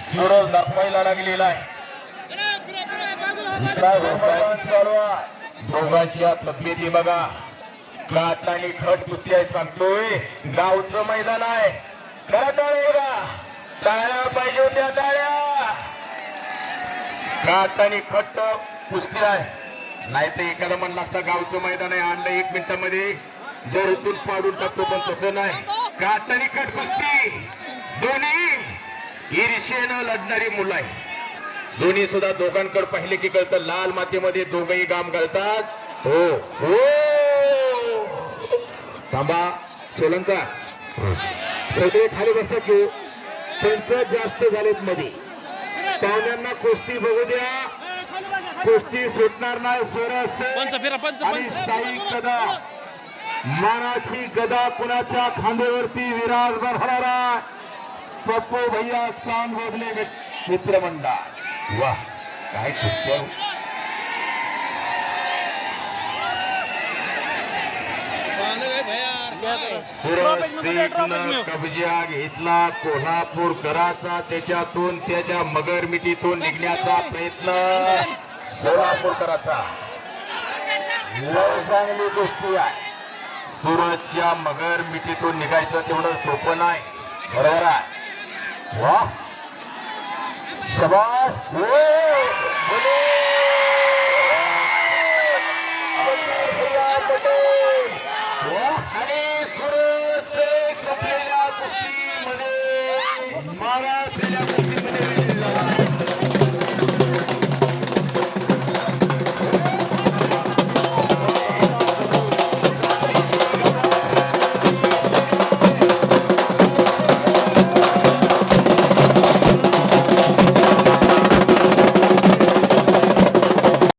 सुरज दाखवायला लागलेला आहे. दोघांच्या तब्येती बघा. कात आणि खट कुस्ती आहे सांगतोय. गावचं मैदान आहे. खरं टाळ्या बघा. टाळ्या पाहिजे होत्या टाळ्या. कात आणि खट कुस्ती आहे. नाही तर एखादा म्हणलं असता गावचं मैदान आहे. आणलं एक मिनिटामध्ये. जरूतून पाडून टाकतो पण तसं नाही. कातानी आणि खट कुस्ती. ईर्षेनं लढणारी मुलं आहे दोन्ही सुद्धा दोघांकडे पाहिले की कळतं. लाल मातीमध्ये दोघही गाम घालतात. हो. हो. थांबा. सोलंका. सगळे खाली बसतात घेऊ त्यांचं जास्त झालेत मध्ये. पाहुण्यांना कुस्ती बघू द्या. कुस्ती सुटणार नाही आणि पंच. साई गदा. मानाची गदा कुणाच्या खांद्यावरती विराजमान होणार आहे? पप्पू भैया चांद बदले मित्रमंडळ. वा काय कुस्त्या हो. कब्जा घेतला कोल्हापूरकराचा त्याच्यातून त्याच्या मगर मिठीतून निघण्याचा प्रयत्न. कोल्हापूर कराचा चांगली गोष्टी आहे. सुरतच्या मगर मिठीतून निघायचं तेवढं सोपं नाही. बरोबर आहे. वा शबाश हो बोले